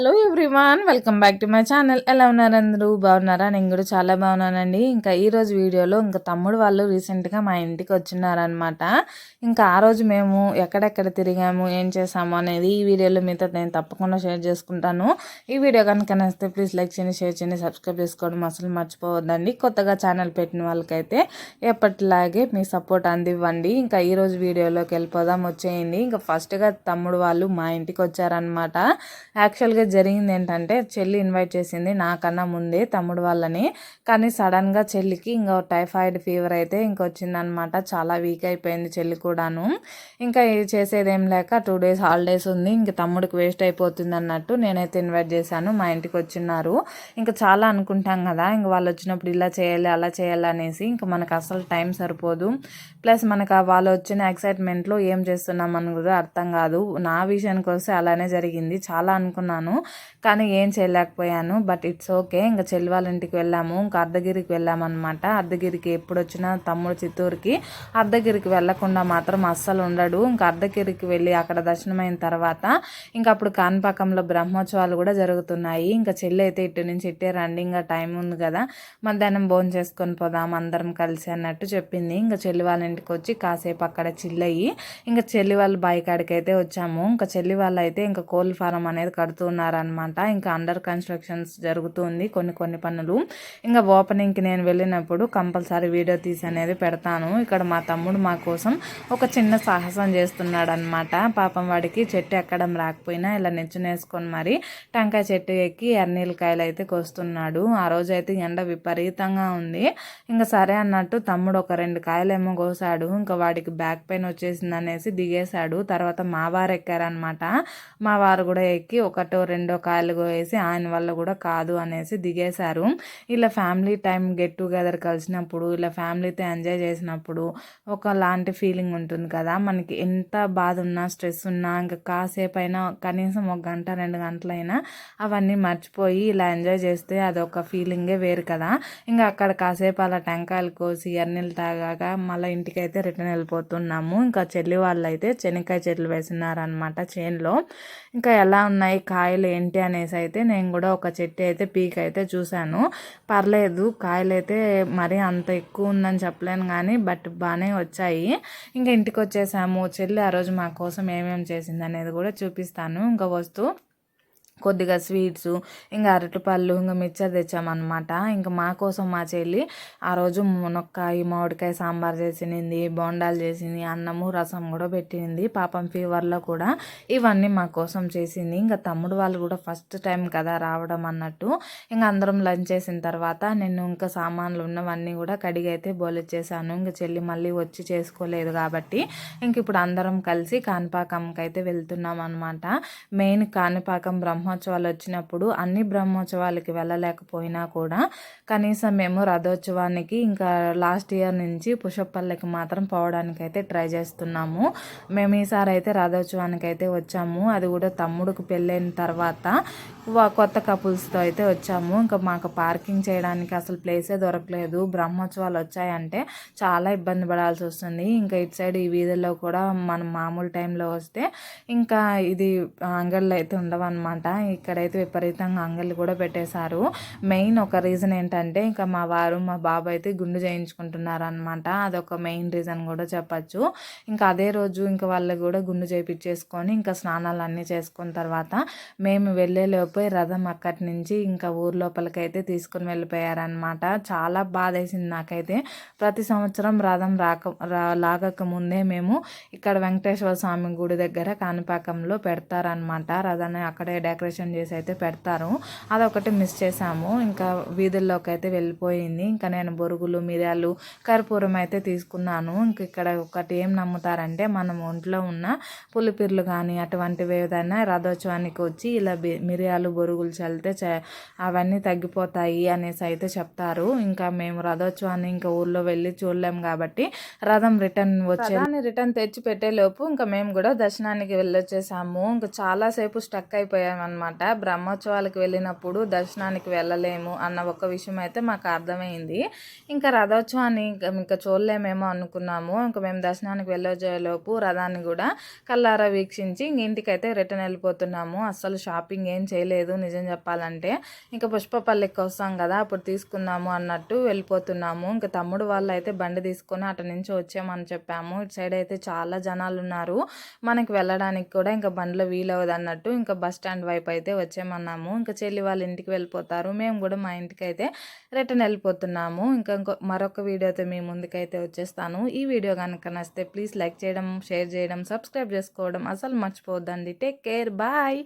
Hello everyone welcome back to my channel ఎలా ఉన్నారు అందరూ? బాగున్నారా? నేను కూడా చాలా బాగున్నానండి. ఇంకా ఈ రోజు వీడియోలో ఇంకా తమ్ముడు వాళ్ళు రీసెంట్గా మా ఇంటికి వచ్చినారనమాట ఇంకా ఆ రోజు మేము ఎక్కడెక్కడ తిరిగాము ఏం చేసాము అనేది ఈ వీడియోలో మీతో నేను తప్పకుండా షేర్ చేసుకుంటాను. ఈ వీడియో కనుక నచ్చితే ప్లీజ్ లైక్ చేయండి షేర్ చేయండి సబ్స్క్రైబ్ చేసుకోవడం అసలు మర్చిపోవద్దండి. కొత్తగా ఛానల్ పెట్టిన వాళ్ళకైతే ఎప్పటిలాగే మీ సపోర్ట్ అందివ్వండి. ఇంకా ఈ రోజు వీడియోలోకి వెళ్ళిపోదాం వచ్చేయండి. ఇంకా ఫస్ట్గా తమ్ముడు వాళ్ళు మా ఇంటికి వచ్చారనమాట యాక్చువల్గా జరిగింది ఏంటంటే చెల్లి ఇన్వైట్ చేసింది నాకన్నా ముందే తమ్ముడు వాళ్ళని. కానీ సడన్గా చెల్లికి ఇంకా టైఫాయిడ్ ఫీవర్ అయితే ఇంకొచ్చిందనమాట. చాలా వీక్ అయిపోయింది చెల్లి కూడాను. ఇంకా చేసేది ఏం లేక టూ డేస్ హాలిడేస్ ఉంది. ఇంక తమ్ముడికి వేస్ట్ అయిపోతుంది అన్నట్టు నేనైతే ఇన్వైట్ చేశాను. మా ఇంటికి వచ్చిన్నారు. ఇంకా చాలా అనుకుంటాం కదా ఇంక వాళ్ళు వచ్చినప్పుడు ఇలా చేయాలి అలా చేయాలి అనేసి ఇంకా మనకు అసలు టైం సరిపోదు. ప్లస్ మనకు వాళ్ళు వచ్చిన ఎక్సైట్మెంట్లో ఏం చేస్తున్నాం అని కూడా అర్థం కాదు. నా విషయానికి వస్తే అలానే జరిగింది. చాలా అనుకున్నాను. కానీ ఏం చేయలేకపోయాను. బట్ ఇట్స్ ఓకే ఇంకా చెల్లి వాళ్ళ ఇంటికి వెళ్ళాము. ఇంకా అర్ధగిరికి వెళ్ళామన్నమాట. అర్ధగిరికి ఎప్పుడు వచ్చినా తమ్ముడు చిత్తూరుకి. అర్ధగిరికి వెళ్ళకుండా మాత్రం అస్సలు ఉండడు. ఇంకా అర్ధగిరికి వెళ్ళి అక్కడ దర్శనమైన తర్వాత ఇంకా అప్పుడు కాన్పాకంలో బ్రహ్మోత్సవాలు కూడా జరుగుతున్నాయి. ఇంకా చెల్లి అయితే ఇటు నుంచి ఇట్టే రన్నింగ్ టైం ఉంది కదా. మధ్యాహ్నం భోజనం చేసుకొని పోదాం అందరం కలిసి అన్నట్టు చెప్పింది. ఇంకా చెల్లి వాళ్ళ ఇంటికి వచ్చి కాసేపు అక్కడ చిల్లయ్యి ఇంకా చెల్లి వాళ్ళ బాయి కాడికి అయితే వచ్చాము. ఇంకా చెల్లి వాళ్ళు అయితే ఇంకా కోళ్ళ ఫారం అనేది కడుతున్నారు అనమాట ఇంకా అండర్ కన్స్ట్రక్షన్స్ జరుగుతుంది కొన్ని కొన్ని పనులు. ఇంకా ఓపెనింగ్కి నేను వెళ్ళినప్పుడు కంపల్సరీ వీడియో తీసి అనేది పెడతాను. ఇక్కడ మా తమ్ముడు మా కోసం ఒక చిన్న సాహసం చేస్తున్నాడు అనమాట పాపం వాడికి చెట్టు ఎక్కడం రాకపోయినా ఇలా నిచ్చునేసుకొని మరి టెంకాయ చెట్టు ఎక్కి ఎర్నీలకాయలు అయితే కోస్తున్నాడు. ఆ రోజు అయితే ఎండ విపరీతంగా ఉంది. ఇంకా సరే అన్నట్టు తమ్ముడు ఒక రెండు కాయలేమో కోసాడు. ఇంకా వాడికి బ్యాక్ పెయిన్ వచ్చేసింది అనేసి దిగేశాడు. తర్వాత మా వారు ఎక్కారనమాట మా వారు కూడా ఎక్కి ఒకటో రెండో కాయలు వేసి ఆయన వల్ల కూడా కాదు అనేసి దిగేశారు. ఇలా ఫ్యామిలీ టైం గెట్ టుగెదర్ కలిసినప్పుడు ఇలా ఫ్యామిలీతో ఎంజాయ్ చేసినప్పుడు ఒకలాంటి ఫీలింగ్ ఉంటుంది కదా. మనకి ఎంత బాధ ఉన్నా స్ట్రెస్ ఉన్నా ఇంకా కాసేపు అయినా కనీసం ఒక గంట రెండు గంటలైనా అవన్నీ మర్చిపోయి ఇలా ఎంజాయ్ చేస్తే అదొక ఫీలింగే వేరు కదా. ఇంకా అక్కడ కాసేపు అలా టెంకాయలు కోసి ఎర్నీళ్ళు తాగాక మళ్ళీ ఇంటికి అయితే రిటర్న్ వెళ్ళిపోతున్నాము. ఇంకా చెల్లి వాళ్ళు అయితే చెనక్కాయ చెట్లు వేసినారనమాట చేన్లో ఇంకా ఎలా ఉన్నాయి కాయలు ఏంటి అనేసి అయితే నేను కూడా ఒక చెట్టు అయితే పీక్ అయితే చూశాను. పర్లేదు కాయలు అయితే మరీ అంత ఎక్కువ ఉందని చెప్పలేను కానీ బట్ బాగానే వచ్చాయి. ఇంకా ఇంటికి వచ్చేసాము చెల్లి ఆ రోజు మా కోసం ఏమేమి చేసింది అనేది కూడా చూపిస్తాను. ఇంకా వస్తూ కొద్దిగా స్వీట్స్ ఇంకా అరటిపళ్ళు ఇంకా మిక్చర్ తెచ్చామన్నమాట. ఇంకా మా కోసం మా చెల్లి ఆ రోజు మునక్కాయ మామిడికాయ సాంబార్ చేసింది బోండాలు చేసింది అన్నము రసం కూడా పెట్టింది పాపం ఫీవర్లో కూడా ఇవన్నీ మా కోసం చేసింది. ఇంకా తమ్ముడు వాళ్ళు కూడా ఫస్ట్ టైం కదా రావడం అన్నట్టు. ఇంకా అందరం లంచ్ చేసిన తర్వాత నేను ఇంకా సామాన్లు ఉన్నవన్నీ కూడా కడిగి అయితే బోలెచ్చేసాను. ఇంకా చెల్లి మళ్ళీ వచ్చి చేసుకోలేదు కాబట్టి ఇంక ఇప్పుడు అందరం కలిసి కాణిపాకంకి అయితే వెళ్తున్నాం అనమాట మెయిన్ కాణిపాకం బ్రహ్మ బ్రహ్మోత్సవాలు వచ్చినప్పుడు అన్ని బ్రహ్మోత్సవాలకి వెళ్ళలేకపోయినా కూడా కనీసం మేము రథోత్సవానికి ఇంకా లాస్ట్ ఇయర్ నుంచి పుష్పపల్లెకి మాత్రం పోవడానికి అయితే ట్రై చేస్తున్నాము. మేము ఈసారి అయితే రథోత్సవానికి అయితే వచ్చాము. అది కూడా తమ్ముడికి పెళ్ళైన తర్వాత కొత్త కపుల్స్తో అయితే వచ్చాము. ఇంకా మాకు పార్కింగ్ చేయడానికి అసలు ప్లేసే దొరకలేదు. బ్రహ్మోత్సవాలు వచ్చాయంటే చాలా ఇబ్బంది పడాల్సి వస్తుంది. ఇంకా ఇటు సైడ్ ఈ వీధుల్లో కూడా మనం మామూలు టైంలో వస్తే ఇంకా ఇది అంగళ్ళు అయితే ఉండవన్నమాట. ఇక్కడైతే విపరీతంగా అంగళ్ళు కూడా పెట్టేశారు. మెయిన్ ఒక రీజన్ ఏంటంటే ఇంకా మా వారు మా బాబు అయితే గుండు చేయించుకుంటున్నారు అనమాట అదొక మెయిన్ రీజన్ కూడా చెప్పచ్చు. ఇంకా అదే రోజు ఇంకా వాళ్ళు కూడా గుండు చేయించేసుకొని ఇంకా స్నానాలు అన్నీ చేసుకున్న తర్వాత మేము వెళ్ళేలోపే రథం అక్కడి నుంచి ఇంకా ఊరు లోపలికి అయితే తీసుకుని వెళ్ళిపోయారనమాట చాలా బాధ వేసింది నాకైతే. ప్రతి సంవత్సరం రథం రాక లాగక ముందే మేము ఇక్కడ వెంకటేశ్వర స్వామి గుడి దగ్గర కాణిపాకంలో పెడతారనమాట రథాన్ని అక్కడే డెకరేట్ డెకరేషన్ చేసి అయితే పెడతారు. అదొకటి మిస్ చేసాము ఇంకా వీధుల్లోకి అయితే వెళ్ళిపోయింది. ఇంకా నేను బొరుగులు మిరియాలు కర్పూరం అయితే తీసుకున్నాను. ఇంక ఇక్కడ ఒకటి ఏం నమ్ముతారంటే మనం ఒంట్లో ఉన్న పులిపిర్లు కానీ అటువంటివి ఏదైనా రథోత్సవానికి వచ్చి ఇలా మిరియాలు బొరుగులు చల్లితే అవన్నీ తగ్గిపోతాయి అనేసి అయితే చెప్తారు. ఇంకా మేము రథోత్సవాన్ని ఇంకా ఊర్లో వెళ్ళి చూడలేము కాబట్టి రథం రిటర్న్ వచ్చే రిటర్న్ తెచ్చి పెట్టేలోపు ఇంకా మేము కూడా దర్శనానికి వెళ్ళొచ్చేసాము. ఇంకా చాలాసేపు స్టక్ అయిపోయాము అనమాట బ్రహ్మోత్సవాలకు వెళ్ళినప్పుడు దర్శనానికి వెళ్ళలేము అన్న ఒక విషయం అయితే మాకు అర్థమైంది. ఇంకా రథోత్సవాన్ని ఇంకా ఇంకా చూడలేమేమో అనుకున్నాము. ఇంకా మేము దర్శనానికి వెళ్ళేలోపు రథాన్ని కూడా కల్లారా వీక్షించి ఇంక ఇంటికైతే రిటర్న్ వెళ్ళిపోతున్నాము. అస్సలు షాపింగ్ ఏం చేయలేదు నిజం చెప్పాలంటే. ఇంకా పుష్పపల్లికి వస్తాం కదా అప్పుడు తీసుకుందాము అన్నట్టు వెళ్ళిపోతున్నాము. ఇంకా తమ్ముడు వాళ్ళు అయితే బండి తీసుకొని అటు నుంచి వచ్చామని చెప్పాము. ఇటు సైడ్ అయితే చాలా జనాలు ఉన్నారు. మనకి వెళ్ళడానికి కూడా ఇంకా బండ్లో వీలవదు అన్నట్టు ఇంకా బస్ స్టాండ్ వైపు అయితే వచ్చామన్నాము ఇంకా చెల్లి వాళ్ళ ఇంటికి వెళ్ళిపోతారు. మేము కూడా మా ఇంటికి అయితే రిటర్న్ వెళ్ళిపోతున్నాము. ఇంకా ఇంకో మరొక వీడియోతో మీ ముందుకైతే వచ్చేస్తాను. ఈ వీడియో కనుక నచ్చితే ప్లీజ్ లైక్ చేయడం షేర్ చేయడం సబ్స్క్రైబ్ చేసుకోవడం అసలు మర్చిపోవద్దండి. Take care. బాయ్.